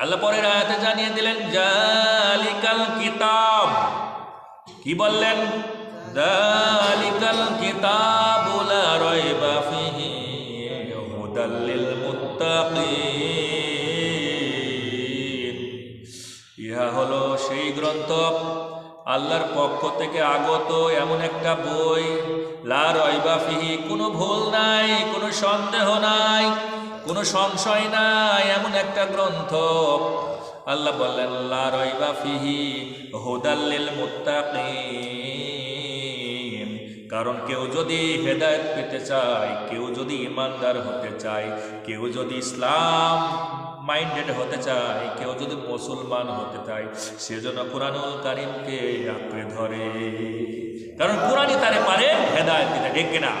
আল্লাহ পরের আয়াতে জানিয়ে দিলেন, জালিকাল কিতাব। কি বললেন? জালিকাল কিতাব লা রাইবা ফিহি হুদাল লিল ইহা হলো সেই গ্রন্থ আল্লাহর পক্ষ থেকে আগত এমন একটা বই। লা রয়বা ফিহি, কোনো ভুল নাই, কোনো সন্দেহ নাই। কোনো সংশয় নাই এমন একটা গ্রন্থ। আল্লাহ বললেন লা রয়বা ফিহি হুদাল্লিল মুত্তাকিন। কারণ কেউ যদি হেদায়েত পেতে চায় কেউ যদি ইমানদার হতে চায় কেউ যদি ইসলাম মাইন্ডেড হতে চায় কেউ যদি মুসলমান হতে চায় সেজন্য কোরআনুল কারিমকে আঁকড়ে ধরে। কারণ কোরআনই তারে পারে হেদায়ত দিতে ঠিক কিনা?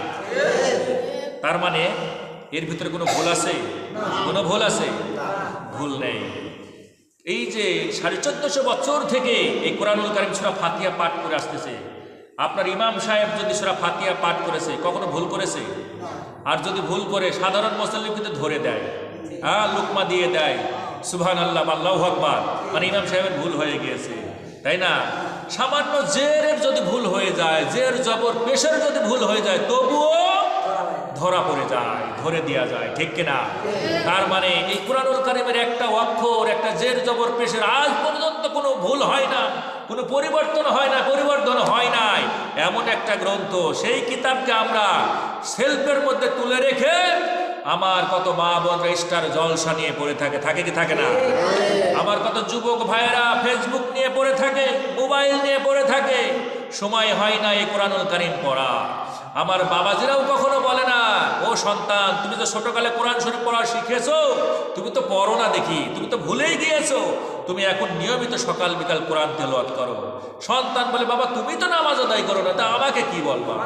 তার মানে এর ভিতরে কোনো ভুল আছে? কোনো ভুল আছে? ভুল নেই। এই যে সাড়ে চোদ্দশো বছর থেকে এই কোরআনুল কারিম সুরা ফাতিয়া পাঠ করে আসতেছে। আপনার ইমাম সাহেব যদি সুরা ফাতিয়া পাঠ করেছে, কখনো ভুল করেছে? আর যদি ভুল করে, সাধারণ মুসলিম কিন্তু ধরে দেয়। হ্যাঁ লুকমা দিয়ে দেয়। সুবহান আল্লাহ আল্লাহ আকবার। মানে ইমাম সাহেবের ভুল হয়ে গিয়েছে। তাই না? সামান্য জেরের যদি ভুল হয়ে যায়, জের জবর, পেশের যদি ভুল হয়ে যায়, তবুও ধরা পড়ে যায়, ধরে দেওয়া যায়, ঠিক কিনা? তার মানে এই কোরআনুল কারিমের একটা অক্ষর, একটা জের জবর পেশের আজ পর্যন্ত কোনো ভুল হয় না, কোনো পরিবর্তন হয় না পরিবর্তন হয় নাই। এমন একটা গ্রন্থ, সেই কিতাবকে আমরা সেলফের মধ্যে তুলে রেখে আমার কত মা বোনরা স্টার জলসা নিয়ে পড়ে থাকে থাকে কি থাকে না? আমার কত যুবক ভাইয়েরা ফেসবুক নিয়ে পড়ে থাকে, মোবাইল নিয়ে পড়ে থাকে সময় হয় না এই কোরআনুল কারিম পড়া। আমার বাবাজিরাও কখনো বলে না ও সন্তান তুমি তো ছোটকালে কোরআন শরীফ পড়া শিখেছো তুমি তো পড়ো না দেখি তুমি তো ভুলেই গিয়েছো। তুমি এখন নিয়মিত সকাল বিকাল কোরআন তেলাওয়াত করো। সন্তান বলে বাবা তুমি তো নামাজ আদায় করো না তা আমাকে কি বলবা?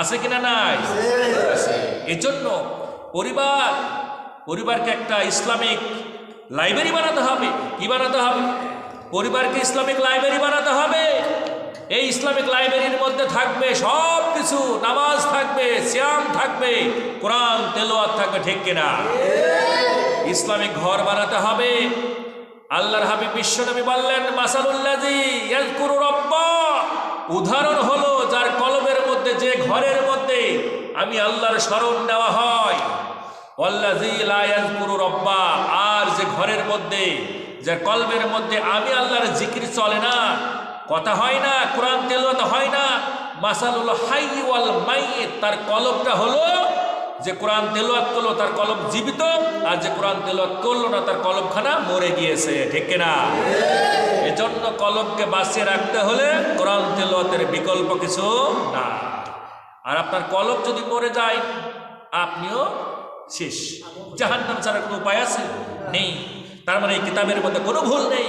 আছে কিনা নাই? এজন্য পরিবার পরিবারকে একটা ইসলামিক লাইব্রেরি বানাতে হবে। কি বানাতে হবে? পরিবারকে ইসলামিক লাইব্রেরি বানাতে হবে। এই ইসলামিক লাইব্রেরির মধ্যে থাকবে সব কিছু নামাজ থাকবে শ্যাম থাকবে, কোরআন তেলোয়াত থাকবে, ঠিক কিনা? ইসলামিক ঘর বানাতে হবে। আল্লাহর হাবিব বিশ্বনবী বললেন মাসালুল্লাজি ইয়াজকুরু রব্বা। উদাহরণ হলো যার কলবের মধ্যে, যে ঘরের মধ্যে আমি আল্লাহর স্মরণ নেওয়া হয়। ওয়াল্লাজি লা ইয়াজকুরু রব্বা। আর যে ঘরের মধ্যে, যে কলবের মধ্যে আমি আল্লাহর জিকির চলে না কথা হয় না, কোরআন তেলাওয়াত হয় না। মাসালুল হাই ওয়াল মাইয়িত, তার কলবটা হলো যে কোরআন তেলাওয়াত করল, তার কলব জীবিত, আর যে কোরআন তেলাওয়াত করল না, তার কলবখানা মরে গিয়েছে। ঠিক কিনা? এজন্য কলবকে বাঁচিয়ে রাখতে হলে কোরআন তেলাওয়াতের বিকল্প কিছু না আর আপনার কলব যদি মরে যায়, আপনিও শেষ। জাহান্নাম ছাড়া কোনো উপায় আছে? নেই। তার মানে এই কিতাবের মধ্যে কোনো ভুল নেই।